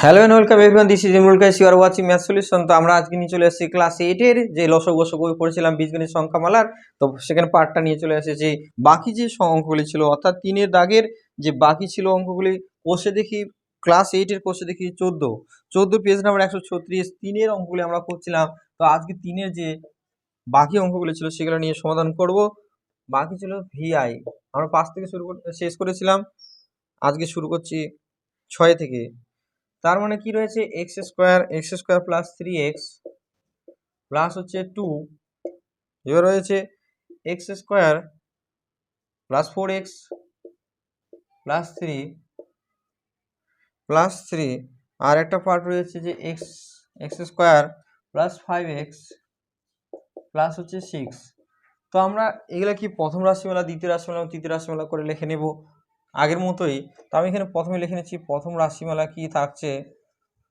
Hello and welcome everyone this is Imrul guys you are watching math solution তো আমরা আজকে নিয়ে চলে এসেছি ক্লাস এইটের যে লসক বসক বই পড়েছিলাম, বীজগণিত সংখ্যামালার, তো সেখানে পার্টটা নিয়ে চলে এসেছি। বাকি যে অঙ্কগুলি ছিল, অর্থাৎ তিনের দাগের যে বাকি ছিল অঙ্কগুলি, কোষে দেখি ক্লাস এইটের কোষে দেখি চোদ্দ। চোদ্দ পেজ নাম্বার একশো ছত্রিশ, তিনের অঙ্কগুলি আমরা করছিলাম তো আজকে তিনের যে বাকি অঙ্কগুলি ছিল, সেগুলো নিয়ে সমাধান করব। বাকি ছিল ভিআই আমরা পাঁচ থেকে শুরু শেষ করেছিলাম। আজকে শুরু করছি ছয় থেকে। তার মানে কি রয়েছে? X square x square plus three x plus হচ্ছে টু এবার রয়েছে x square plus four x plus three plus three আর একটা পার্ট রয়েছে যে x x square plus five x plus হচ্ছে সিক্স তো আমরা এগুলা কি প্রথম রাশিমালা, দ্বিতীয় রাশিমালা তৃতীয় রাশিমালা করে লিখে নেব? আগের মতোই, তো আমি এখানে প্রথমে লিখে নিচ্ছি, প্রথম রাশিমালা কি থাকছে?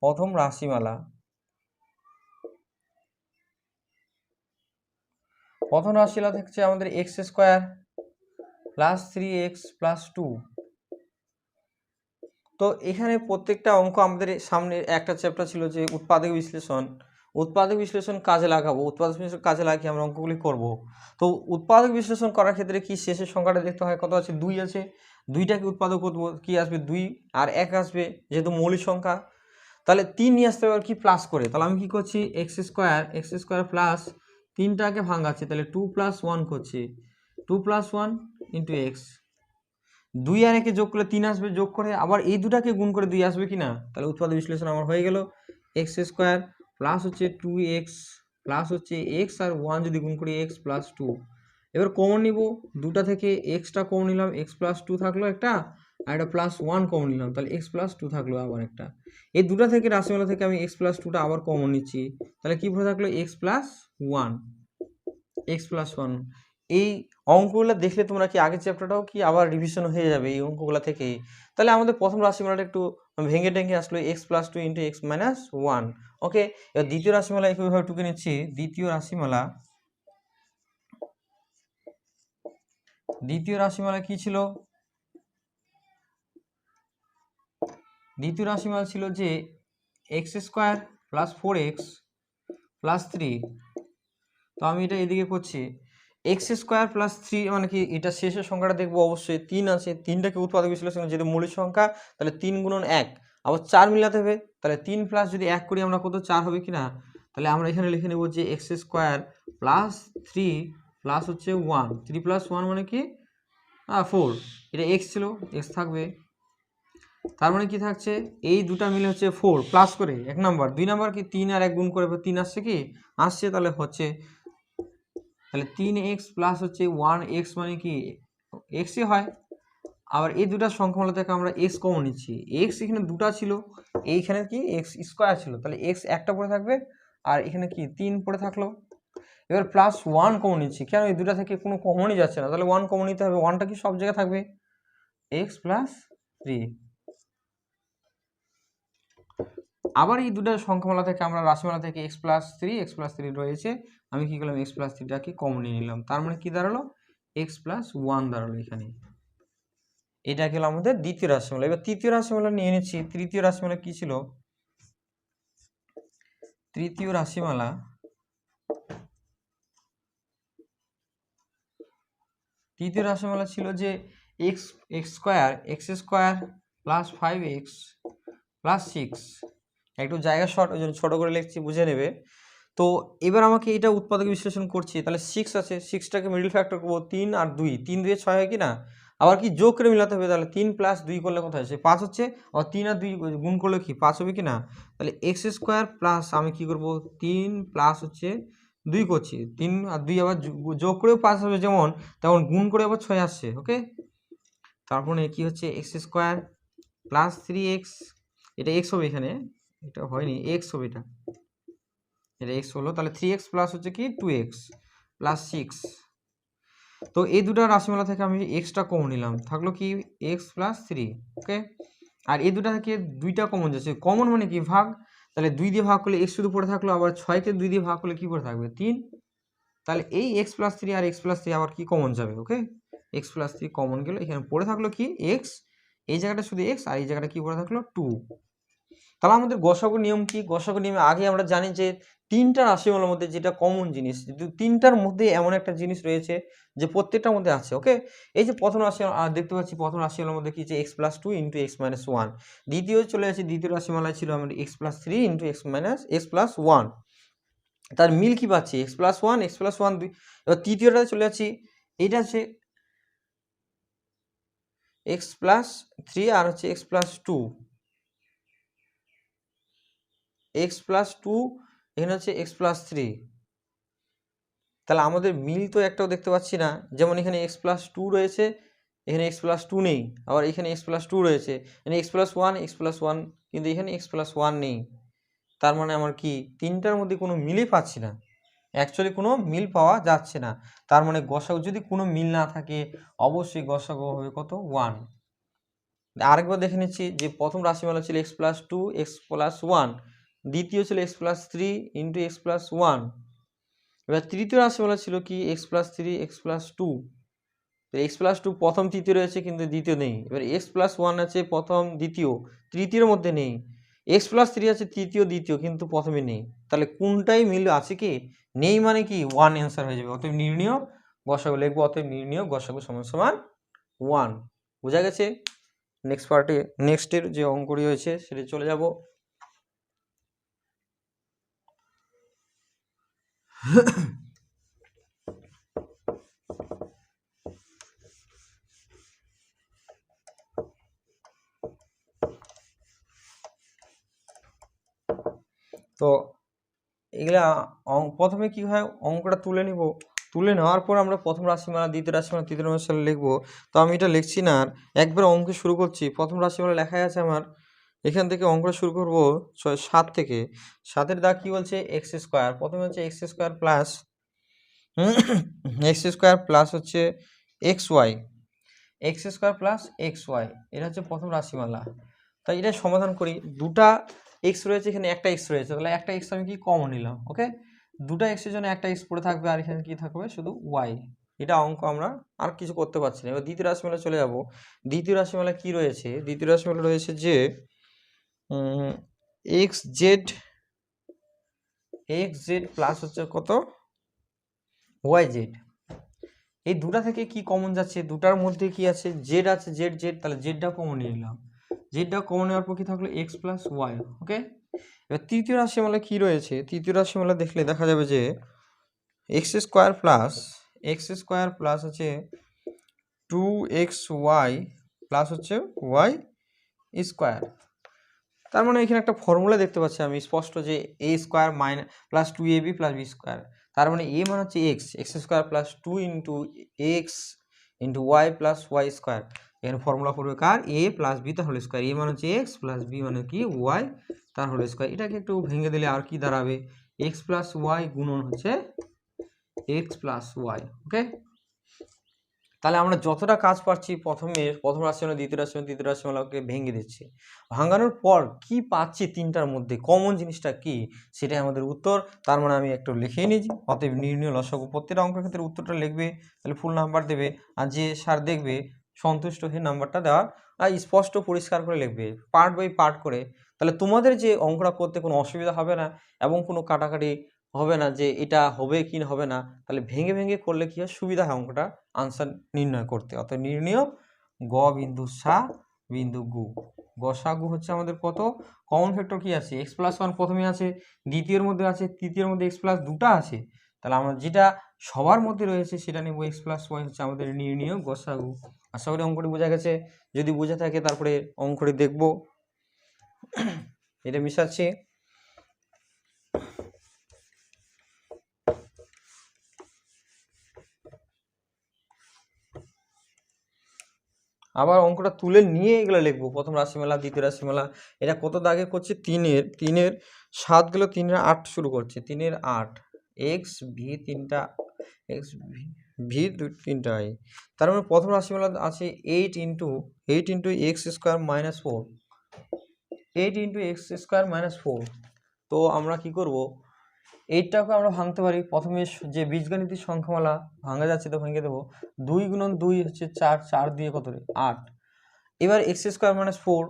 প্রথম রাশিমালা। প্রথম রাশিমালা থাকছে আমাদের x square plus three x plus two তো এখানে প্রত্যেকটা অঙ্ক আমাদের সামনে একটা চ্যাপ্টার ছিল যে উৎপাদক বিশ্লেষণ। উৎপাদক বিশ্লেষণ কাজে লাগাবো, উৎপাদক বিশ্লেষণ কাজে লাগিয়ে আমরা অঙ্কগুলি করব। তো উৎপাদক বিশ্লেষণ করার ক্ষেত্রে কি শেষের সংখ্যাটা দেখতে হয়? কত আছে? দুই আছে। দুইটাকে উৎপাদক করব কি আসবে? দুই আর এক আসবে, যেহেতু মৌলিক সংখ্যা। তাহলে তিন নিয়ে আসতে হবে আর কি প্লাস করে? তাহলে আমি কি করছি? X square x square plus তিনটাকে ভাঙাচ্ছি, তাহলে টু প্লাস ওয়ান করছি। Two plus one into x দুই আর একে যোগ করলে তিন আসবে, যোগ করে আবার এই দুটাকে গুণ করে দুই আসবে কি না? তাহলে উৎপাদক বিশ্লেষণ আমার হয়ে গেল। এক্স স্কোয়ার প্লাস হচ্ছে টু এক্স প্লাস হচ্ছে এক্স আর ওয়ান যদি গুণ করি এক্স প্লাস টু এবার কমন নিব। দুটা থেকে এক্সটা কমন নিলাম এক্স প্লাস টু থাকল একটা, আর একটা প্লাস ওয়ান কমন নিলাম। তাহলে এক্স প্লাস টু থাকল আবার একটা। এই দুটা থেকে রাশিমালা থেকে আমি এক্স প্লাস টুটা আবার কমন নিচ্ছি। তাহলে কী পড়ে থাকল? X plus one x plus one এই অঙ্কগুলো দেখলে তোমরা কি আগের চ্যাপ্টারটাও কি আবার রিভিশন হয়ে যাবে এই অঙ্কগুলো থেকে তাহলে আমাদের প্রথম রাশিমালাটা একটু ভেঙে টেঙে আসলো x plus two into x minus one okay এবার দ্বিতীয় রাশিমালা একইভাবে টুকে নিচ্ছি? দ্বিতীয় রাশিমালা দ্বিতীয় রাশিমালা কি ছিল? দ্বিতীয় রাশিমালা ছিল যে x square plus four x plus three. তো আমি এটা এদিকে করছি। এক্স স্কোয়ার প্লাস থ্রি মানে কি? এটা শেষের সংখ্যাটা দেখব অবশ্যই। তিন আছে। তিনটাকে উৎপাদক বিশ্লেষণ যেহেতু মৌলিক সংখ্যা, তাহলে তিন গুণন এক। আবার চার মিলাতে হবে। তাহলে তিন প্লাস যদি এক করি আমরা কত? চার হবে কি না তাহলে আমরা এখানে লিখে নেব যে x square plus three plus হচ্ছে ওয়ান থ্রি প্লাস ওয়ান মানে কি? ফোর এটা এক্স ছিল এক্স থাকবে। তার মানে কি থাকছে? এই দুটা মিলে হচ্ছে ফোর প্লাস করে, এক নাম্বার দুই নাম্বার কি? তিন আর এক গুণ করে তিন আসছে কি? আসছে, তাহলে হচ্ছে, তাহলে তিন এক্স প্লাস হচ্ছে ওয়ান এক্স মানে কি? এক্সই হয়। আবার এই দুটা সংখ্যামালা থেকে আমরা এক্স কমন নিচ্ছি। এক্স এখানে দুটা ছিল, এইখানে কি? এক্স স্কোয়ার ছিল। তাহলে এক্স একটা পড়ে থাকবে, আর এখানে কি? তিন পড়ে থাকল। এবার প্লাস ওয়ান কমন নিচ্ছি। কেন? এই দুটা থেকে কোনো কমনই যাচ্ছে না। তাহলে ওয়ান কমন নিতে হবে। ওয়ানটা কি সব জায়গায় থাকবে? এক্স প্লাস থ্রি আবার এই দুটো সংখ্যামালা থেকে আমরা, রাশিমালা থেকে x plus three x plus three রয়েছে। আমি কি করলাম? এক্স প্লাস থ্রিটাকে কমন নিয়ে নিলাম। তার মানে কি দাঁড়াল? এক্স প্লাস ওয়ান দাঁড়াল এখানে। এটা গেল আমাদের দ্বিতীয় রাশিমালা। এবার তৃতীয় রাশিমালা নিয়ে নিচ্ছি। তৃতীয় রাশিমালা কি ছিল? তৃতীয় রাশিমালা তৃতীয় রাশিমালা ছিল যে x x square x square plus five x plus six একটু জায়গা শর্ট, ওই জন্য ছোটো করে লিখছি, বুঝে নেবে। তো এবার আমাকে এটা উৎপাদক বিশ্লেষণ করছি, তাহলে সিক্স আছে সিক্সটাকে মিডল ফ্যাক্টর করব তিন আর দুই। তিন দুয়ে ছয় হয় কি না? আবার কি যোগ করে মিলাতে হবে, তাহলে তিন প্লাস দুই করলে কোথায় হচ্ছে পাঁচ হচ্ছে আর তিন আর দুই গুণ করলে কি, পাঁচ হবে কি না? তাহলে এক্স স্কোয়ার প্লাস আমি কি করব? তিন প্লাস হচ্ছে দুই করছি, তিন আর দুই আবার যোগ করেও পাঁচ হবে যেমন, তেমন গুণ করে আবার ছয় আসছে ওকে তারপরে কি হচ্ছে x square plus three x এটা এক্স হবে এখানে, এটা হয়নি এক্স হবে এটা। এটা এক্স হলো, তাহলে থ্রি এক্স প্লাস হচ্ছে কি টু এক্স প্লাস সিক্স তো এই দুটো রাশিমালা থেকে আমি এক্সটা কমন নিলাম, থাকল কি এক্স প্লাস থ্রি ওকে আর এই দুটা থেকে দুইটা কমন যাচ্ছে কমন মানে কি, ভাগ তাহলে দুই দিয়ে ভাগ করলে এক্স শুধু পড়ে থাকল, আবার ছয়কে দুই দিয়ে ভাগ করলে কি পড়ে থাকবে? তিন। তাহলে এই এক্স প্লাস থ্রি আর এক্স প্লাস থ্রি আবার কি কমন যাবে okay x plus three common গেলো, এখানে পড়ে থাকল কি? এক্স এই জায়গাটা শুধু এক্স আর এই জায়গাটা কি পড়ে থাকল? টু তাহলে আমাদের গসাগু নিয়ম কি? গসাগু নিয়মে আগে আমরা জানি যে তিনটা রাশিমালার মধ্যে যেটা কমন জিনিস। তিনটার মধ্যে এমন একটা জিনিস রয়েছে যে প্রত্যেকটার মধ্যে আছে ওকে এই যে প্রথম রাশি দেখতে পাচ্ছি প্রথম রাশিমালার মধ্যে কি যে x plus two into x minus one দ্বিতীয় চলে আসছে দ্বিতীয় রাশিমালায় ছিল আমাদের x plus three into x minus x plus one তার মিল কি পাচ্ছি? X plus one x plus one দুই এবার তৃতীয়টাতে চলে যাচ্ছি এটা হচ্ছে এক্স প্লাস থ্রি আর হচ্ছে x plus two x plus two এখানে হচ্ছে এক্স প্লাস থ্রি তাহলে আমাদের মিল তো একটাও দেখতে পাচ্ছি না যেমন এখানে এক্স প্লাস টু রয়েছে এখানে এক্স প্লাস টু নেই আবার এখানে এক্স প্লাস টু রয়েছে এখানে x plus one x plus one কিন্তু এখানে এক্স প্লাস ওয়ান নেই তার মানে আমার কি তিনটার মধ্যে কোনো মিলই পাচ্ছি না অ্যাকচুয়ালি কোনো মিল পাওয়া যাচ্ছে না তার মানে গসাগু যদি কোনো মিল না থাকে অবশ্যই গসাগু হবে কত ওয়ান আরেকবার দেখে নিচ্ছি যে প্রথম রাশিমালা ছিল x plus two x plus one দ্বিতীয় ছিল x plus three into x plus one এবার তৃতীয় রাশিমালা ছিল কি? X plus three x plus two x plus two প্রথম তৃতীয় রয়েছে কিন্তু দ্বিতীয় নেই। এবার এক্স প্লাস ওয়ান আছে, প্রথম দ্বিতীয়। তৃতীয়ের মধ্যে নেই। এক্স প্লাস থ্রি আছে, তৃতীয়, দ্বিতীয়, কিন্তু প্রথমে নেই। তাহলে কোনটাই মিল আছে কি? নেই মানে কি? ওয়ান অ্যান্সার হয়ে যাবে। অতএব নির্ণয় গসাগু লিখব, অতএব নির্ণয় গসাগু সমান সমান ওয়ান বোঝা গেছে? নেক্সট পার্টে নেক্সটের যে অঙ্কটি হয়েছে সেটা চলে যাব। তো এগুলা প্রথমে কি হয়, অঙ্কটা তুলে নিব। তুলে নেওয়ার পর আমরা প্রথম রাশিমালা, দ্বিতীয় রাশিমালা, তৃতীয় রাশিমালা লিখব। তো আমি এটা লিখছি না আর, একবার অঙ্ক শুরু করছি। প্রথম রাশিমালা লেখাই আছে আমার এখান থেকে অঙ্কটা শুরু করব ছয়, সাত থেকে। সাতের দাগ কি বলছে? X square. প্রথমে হচ্ছে x square plus x square plus হচ্ছে x y. X square plus x y, এটা হচ্ছে প্রথম রাশিমালা। তাই এটা সমাধান করি। দুটা এক্স রয়েছে, এখানে একটা এক্স রয়েছে। তাহলে একটা এক্স আমি কি কমন নিলাম ওকে দুটা এক্সের জন্য একটা এক্স পড়ে থাকবে, আর এখানে কি থাকবে? শুধু ওয়াই। এটা অঙ্ক আমরা আর কিছু করতে পারছি না। এবার দ্বিতীয় রাশিমালা চলে যাব। দ্বিতীয় রাশিমালা কি রয়েছে? দ্বিতীয় রাশিমালা রয়েছে যে x z x z plus হচ্ছে কত? Y z. এই দুটা থেকে কি কমন যাচ্ছে? দুটার মধ্যে কি আছে? জেড আছে, জেড জেড, তাহলে জেডটা কমন নিয়ে নিলাম। জেডটা কমন নেওয়ার পর কি থাকল? এক্স প্লাস ওয়াই ওকে এবার তৃতীয় রাশিমালা কি রয়েছে? তৃতীয় রাশিমালা দেখলে দেখা যাবে যে x square plus, x square plus হচ্ছে টু এক্স ওয়াই, প্লাস হচ্ছে ওয়াই স্কোয়ার। তার মানে এখানে একটা ফর্মুলা দেখতে পাচ্ছি আমি, স্পষ্ট যে a square minus plus two a b plus b square তার মানে এ মানে হচ্ছে x x square plus two into x into y plus y square এখানে ফর্মুলা করবে কার? এ প্লাস বি তার হোল স্কোয়ার এ মানে হচ্ছে এক্স প্লাস বি মানে কি? ওয়াই তার হোল স্কোয়ার এটাকে একটু ভেঙে দিলে আর কি দাঁড়াবে? এক্স প্লাস ওয়াই গুণন হচ্ছে এক্স প্লাস ওয়াই ওকে তাহলে আমরা যতটা কাজ পাচ্ছি প্রথমে, প্রথম রাশিমালা দ্বিতীয় রাশিমালা তৃতীয় রাশিমালাকে ভেঙে দিচ্ছি। ভাঙানোর পর কি পাচ্ছি তিনটার মধ্যে? কমন জিনিসটা কি? সেটাই আমাদের উত্তর। তার মানে আমি একটু লিখেই নিয়েছি। অতএব নির্ণয় লসগু প্রত্যেকটা অঙ্কের ক্ষেত্রে উত্তরটা লিখবে, তাহলে ফুল নাম্বার দেবে। আর যে স্যার দেখবে, সন্তুষ্ট হয়ে নাম্বারটা দেওয়ার আর স্পষ্ট পরিষ্কার করে লিখবে পার্ট বাই পার্ট করে। তাহলে তোমাদের যে অঙ্কটা করতে কোনো অসুবিধা হবে না এবং কোনো কাটাকাটি হবে না যে এটা হবে কি হবে না, তাহলে ভেঙে ভেঙে করলে কি হয়? সুবিধা হয় অঙ্কটা। আনসার নির্ণয় করতে। অর্থাৎ নির্ণয় গ বিন্দু সা বিন্দু গু। গসাগু হচ্ছে আমাদের কত? কমন ফ্যাক্টর কি আছে? এক্স প্লাস ওয়ান প্রথমে আছে, দ্বিতীয়ের মধ্যে আছে, তৃতীয়ের মধ্যে এক্স প্লাস দুটা আছে। তাহলে আমরা যেটা সবার মধ্যে রয়েছে সেটা নেব এক্স প্লাস ওয়াই হচ্ছে আমাদের নির্ণয় গসাগু আশা করি অঙ্কটি বোঝা গেছে। যদি বোঝা থাকে তারপরে অঙ্কটি দেখব। এটা মিশাচ্ছি। আবার অঙ্কটা তুলে নিয়ে এগুলো লিখব। প্রথম রাশিমালা, দ্বিতীয় রাশিমালা, এটা কত দাগে করছে? তিনের। তিনের সাত গেল তিনের আট শুরু করছে। তিনের আট। এক্স ভি তিনটা এক্স ভি ভি দু তিনটা আই তার মানে প্রথম রাশিমালা আছে eight into eight into x square minus four eight into x square minus four তো আমরা কি করব? এইটটাকে আমরা ভাঙতে পারি। প্রথমে যে বীজগণিতের সংখ্যামালা ভাঙা যাচ্ছে তো ভেঙে দেবো। দুই গুণন দুই হচ্ছে চার চার দিয়ে কত রে? আট। এবার x square minus four,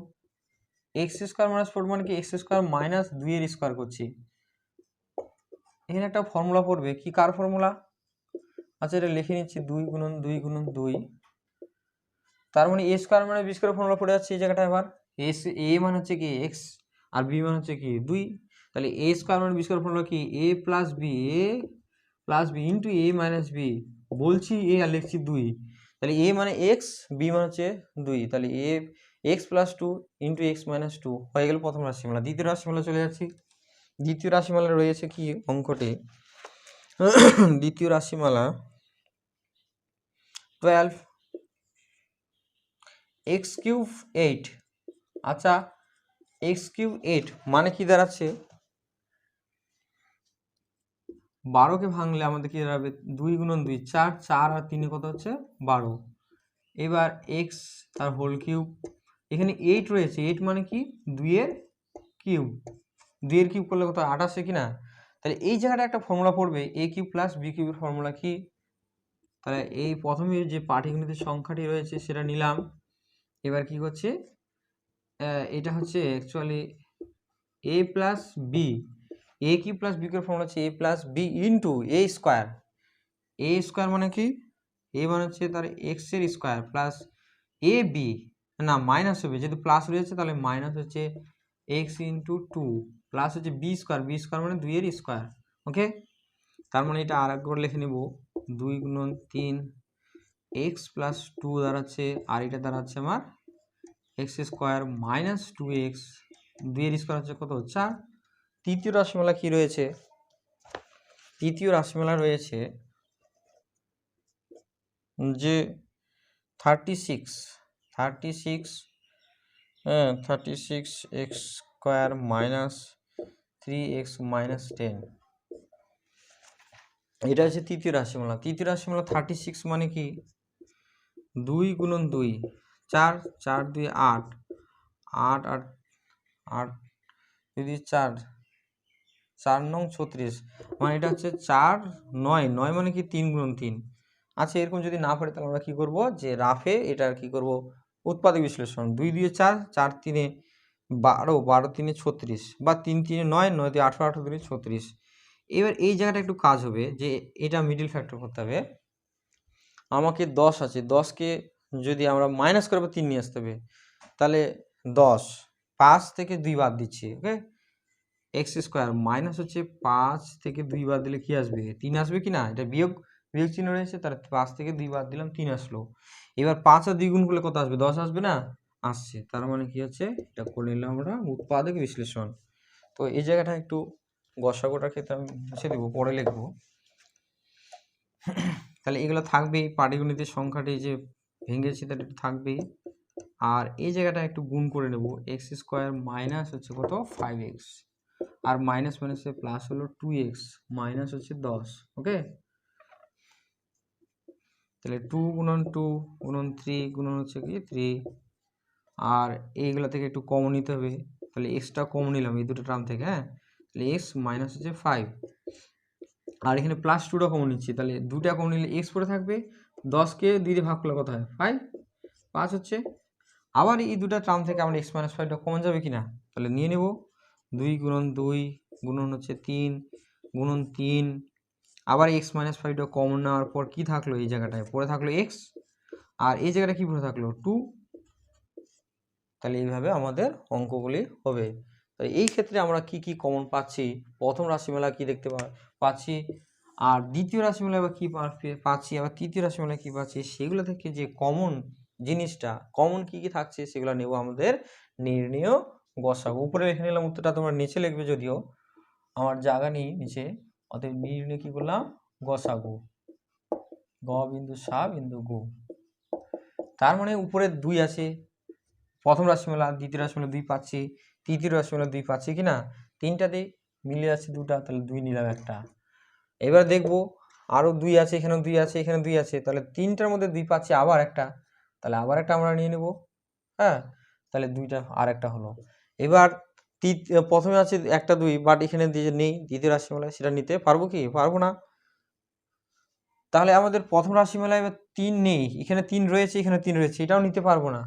x square minus four মানে কি? এক্স স্কোয়ার মাইনাস দুইয়ের স্কোয়ার করছি। এখানে একটা ফর্মুলা পড়বে। কি কার ফর্মুলা? আচ্ছা এটা লিখে নিচ্ছি। দুই গুণন দুই গুণন দুই। তার মানে এ স্কোয়ার মানে বি স্কোয়ার ফর্মুলা পড়ে যাচ্ছে এই জায়গাটা এবার। এস এ মানে হচ্ছে কি এক্স, আর বি মানে হচ্ছে কি দুই। তাহলে এ স্কোয়ার মানে বি স্কোয়ার ফর্মুলা কি? A plus b a plus b into a minus b বলছি এ আর লিখছি দুই। তাহলে এ মানে এক্স বি মানে হচ্ছে দুই। তাহলে a x plus two into x minus two হয়ে গেল প্রথম রাশিমালা। দ্বিতীয় রাশিমালা চলে যাচ্ছি। দ্বিতীয় রাশিমালা রয়েছে কি অঙ্কটি? দ্বিতীয় রাশিমালা টুয়েলভ এক্স কিউব এইট আচ্ছা এক্স কিউব এইট মানে কি দাঁড়াচ্ছে? বারোকে ভাঙলে আমাদের কি দাঁড়াবে দুই গুণন দুই, চার চার আর তিনে কত হচ্ছে? বারো। এবার এক্স তার হোল কিউব এখানে এইট রয়েছে এইট মানে কি? দুইয়ের কিউব দুইয়ের কিউব করলে কত? আসে কি না তাহলে এই জায়গাটা একটা ফর্মুলা পড়বে এ কিউব প্লাস বি কিউবের ফর্মুলা কি? তাহলে এই প্রথমে যে পাটিগণিতের সংখ্যাটি রয়েছে সেটা নিলাম। এবার কি করছে এটা হচ্ছে actually a plus b a কি প্লাস বি কিউবের ফর্মুলা হচ্ছে a plus b into a square a square মানে কি? এ মানে হচ্ছে তার এক্সের স্কোয়ার প্লাস এ বি না মাইনাস হবে। যেহেতু প্লাস রয়েছে, তাহলে মাইনাস হচ্ছে এক্স ইন্টু টু প্লাস হচ্ছে বি স্কোয়ার বি স্কোয়ার মানে দুইয়ের স্কোয়ার ওকে তার মানে এটা আর একবার লিখে নেব। দুই গুণন তিন এক্স প্লাস টু দাঁড়াচ্ছে, আর এটা দাঁড়াচ্ছে আমার x square minus two x দুইয়ের স্কোয়ার হচ্ছে কত? চার। তৃতীয় রাশিমালা কি রয়েছে? তৃতীয় রাশিমালা রয়েছে যে থার্টি সিক্স থার্টি সিক্স হ্যাঁ thirty six x square minus three x minus ten এটা হচ্ছে তৃতীয় রাশিমালা। তৃতীয় রাশিমালা থার্টি সিক্স মানে কি? দুই গুণন দুই, চার চার দুই আট আট আট আট যদি চার চার নং ছত্রিশ। মানে এটা হচ্ছে চার নয় নয় মানে কি তিন গুণন তিন। আচ্ছা এরকম যদি না পারে তাহলে আমরা কী করব? যে রাফে এটা কি করব? উৎপাদক বিশ্লেষণ। দুই দুই চার চার তিনে বারো বারো তিনে ছত্রিশ বা তিন তিনে নয় নয় দিয়ে আঠেরো আঠেরো তিনে ছত্রিশ। এবার এই জায়গাটা একটু কাজ হবে যে এটা মিডিল ফ্যাক্টর করতে হবে। আমাকে দশ আছে, দশকে যদি আমরা মাইনাস করব তিন নিয়ে আসতে হবে, তাহলে দশ। পাঁচ থেকে দুই বাদ দিচ্ছি ওকে এক্স স্কোয়ার মাইনাস হচ্ছে পাঁচ থেকে দুই বাদ দিলে কি আসবে? তিন আসবে কি না? এটা বিয়োগ বিয়োগ চিহ্ন রয়েছে তার পাঁচ থেকে দুই বাদ দিলাম, তিন আসলো। এবার পাঁচ আর দুই গুণ করলে কত আসবে? দশ আসবে না? আসছে। তার মানে কি হচ্ছে? এটা করে নিলাম আমরা উৎপাদক বিশ্লেষণ। তো এই জায়গাটা একটু গসাগোটার ক্ষেত্রে আমি মুছে দেবো, পরে লিখব। তাহলে এগুলো থাকবেই, পাটিগণিতের সংখ্যাটি যে ভেঙেছি তাটা একটু থাকবেই। আর এই জায়গাটা একটু গুণ করে নেব, এক্স স্কোয়ার মাইনাস হচ্ছে কত? ফাইভ এক্স আর মাইনাস মাইনাসে প্লাস হলো টু এক্স মাইনাস হচ্ছে দশ ওকে তাহলে টু গুণন টু গুণন থ্রি গুণন হচ্ছে কি থ্রি আর এইগুলো থেকে একটু কমন নিতে হবে, তাহলে এক্সটা কমন নিলাম এই দুটো টার্ম থেকে হ্যাঁ? তাহলে এক্স মাইনাস হচ্ছে ফাইভ আর এখানে প্লাস টুটা কমন নিচ্ছি, তাহলে দুটা কমন নিলে এক্স পড়ে থাকবে দশকে দিয়ে ভাগ করলে কত হয়? ফাইভ পাঁচ হচ্ছে, আবার এই দুটা টার্ম থেকে আমরা এক্স মাইনাস ফাইভটা কমন যাবে কি না তাহলে নিয়ে নেব দুই গুণন দুই গুণন হচ্ছে তিন গুণন তিন। আবার এক্স মাইনাস ফাইভটা কমন নেওয়ার পর কী থাকল এই জায়গাটায়? পড়ে থাকল এক্স আর এই জায়গাটা কী পড়ে থাকল? টু তাহলে এইভাবে আমাদের অঙ্কগুলি হবে। তো এই ক্ষেত্রে আমরা কি কি কমন পাচ্ছি? প্রথম রাশিমালা কি দেখতে পাচ্ছি? আর দ্বিতীয় রাশিমালা আবার কী পাচ্ছি? আবার তৃতীয় রাশিমালা কী পাচ্ছি? সেগুলো থেকে যে কমন জিনিসটা কমন কি কি থাকছে সেগুলো নেব আমাদের নির্ণয় গসাগু উপরে লিখে নিলাম উত্তরটা তোমরা নিচে লিখবে যদিও। আমার জায়গা নেই নিচে। অতএব নির্ণয় কি করলাম গসাগু গ বিন্দু সা বিন্দু গু। তার মানে উপরে দুই আছে। প্রথম রাশিমালা, দ্বিতীয় রাশিমালা দুই পাচ্ছি। তৃতীয় রাশিমালা দুই পাচ্ছি কি না? তিনটাতে মিলে যাচ্ছে দুটা, তাহলে দুই নিলাম একটা। এবার দেখব আরও দুই আছে এখানে দুই আছে এখানে দুই আছে। তাহলে তিনটার মধ্যে দুই পাচ্ছি আবার একটা। তাহলে আবার একটা আমরা নিয়ে নেব। হ্যাঁ? তাহলে দুইটা আর একটা হলো। এবার প্রথমে আছে একটা দুই বাট এখানে দিয়ে নেই, দ্বিতীয় রাশিমালায় সেটা নিতে পারব কি? পারব না। তাহলে আমাদের প্রথম রাশিমালায় এবার তিন নেই, এখানে তিন রয়েছে, এখানে তিন রয়েছে, এটাও নিতে পারব না।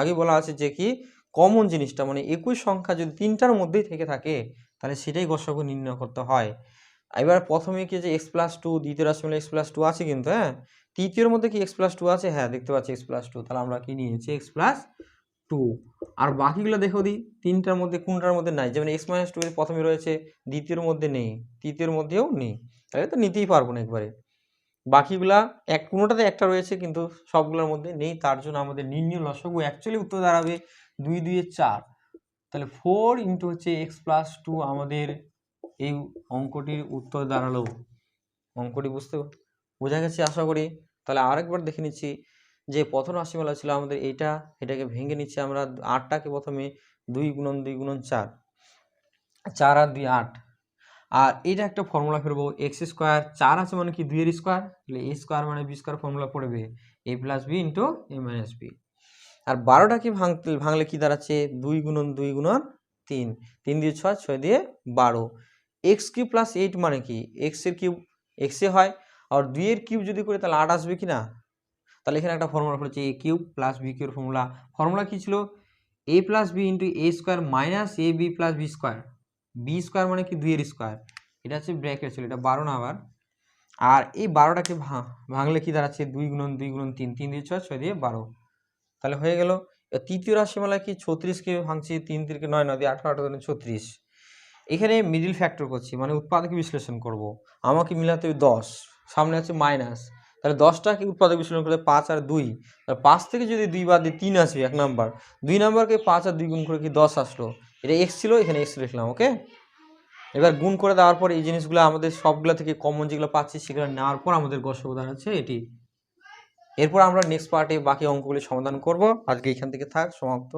আগে বলা আছে যে কি কমন জিনিসটা মানে একই সংখ্যা যদি তিনটার মধ্যেই থেকে থাকে, তাহলে সেটাই গসাগু নির্ণয় করতে হয়। এবার প্রথমে কি যে এক্স প্লাস টু দ্বিতীয় রাশি মিলে এক্স প্লাস টু আছে কিন্তু হ্যাঁ? তৃতীয়র মধ্যে কি এক্স প্লাস টু আছে? হ্যাঁ দেখতে পাচ্ছি এক্স প্লাস টু তাহলে আমরা কি নিয়েছি? এক্স প্লাস টু আর বাকিগুলো দেখো দিই তিনটার মধ্যে কোনটার মধ্যে নাই? যেমন এক্স মাইনাস টু প্রথমে রয়েছে, দ্বিতীয়র মধ্যে নেই, তৃতীয়র মধ্যেও নেই। তাহলে তো নিতেই পারব না একবারে। বাকিগুলা এক, কোনোটাতে একটা রয়েছে কিন্তু সবগুলোর মধ্যে নেই, তার জন্য আমাদের নির্ণয় লসগু অ্যাকচুয়ালি উত্তর দাঁড়াবে দুই দুইয়ে চার। তাহলে ফোর ইন্টু হচ্ছে এক্স প্লাস টু আমাদের এই অঙ্কটির উত্তর দাঁড়াল। অঙ্কটি বুঝতে বোঝা গেছে আশা করি। তাহলে আরেকবার দেখে নিচ্ছি। যে প্রথম রাশিমালা ছিল আমাদের এইটা, এটাকে ভেঙে নিচ্ছে আমরা আটটাকে প্রথমে দুই গুণন দুই গুণন চার। চার আর দুই আট। আর এটা একটা ফর্মুলা ফেলব এক্স স্কোয়ার চার আছে মানে কি দুইয়ের স্কোয়ার তাহলে এ স্কোয়ার মানে বি স্কোয়ার ফর্মুলা পড়বে a plus b into a minus b আর বারোটাকে ভাঙতে ভাঙলে কি দাঁড়াচ্ছে? দুই গুণন দুই গুণন তিন। তিন দিয়ে ছয় ছয় দিয়ে বারো। এক্স কিউব প্লাস এইট মানে কি? এক্সের কিউব এক্সে হয়। আর দুইয়ের কিউব যদি করে তাহলে আট আসবে কি না? তাহলে এখানে একটা ফর্মুলা পড়েছে এ কিউব প্লাস বি কিউর ফর্মুলা ফর্মুলা কী ছিল? A plus b into a square minus a b plus b square b square মানে কি? দুইয়ের স্কোয়ার এটা হচ্ছে ব্র্যাকেট ছিল, এটা বারো না আবার। আর এই বারোটাকে ভাঙলে কি দাঁড়াচ্ছে? দুই গুণন দুই গুণন তিন তিন দিয়ে ছয় ছয় দিয়ে বারো। তাহলে হয়ে গেল। তৃতীয় রাশিমালায় কি ছত্রিশকে ভাঙছি? তিন তিনকে নয় নয় দিয়ে আঠারো আঠারো দিনে ছত্রিশ। এখানে মিডিল ফ্যাক্টর করছি মানে উৎপাদক বিশ্লেষণ করব। আমাকে মিলাতে হবে দশ, সামনে আছে মাইনাস তাহলে দশটাকে উৎপাদক বিশ্লেষণ করলে পাঁচ আর দুই? তাহলে পাঁচ থেকে যদি দুই বাদ দিয়ে তিন আসবে এক নাম্বার, দুই নাম্বারকে পাঁচ আর দুই গুণ করে কি দশ আসলো? এটা এক্স ছিল, এখানে এক্স লিখলাম, ওকে? এবার গুণ করে দেওয়ার পর এই জিনিসগুলো আমাদের সবগুলো থেকে কমন যেগুলো পাচ্ছি সেগুলো নেওয়ার পর আমাদের গসক দাঁড়াচ্ছে এটি। এরপর আমরা নেক্সট পার্টে বাকি অঙ্কগুলি সমাধান করব। আজকে এখান থেকে থাক, সমাপ্ত,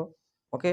ওকে?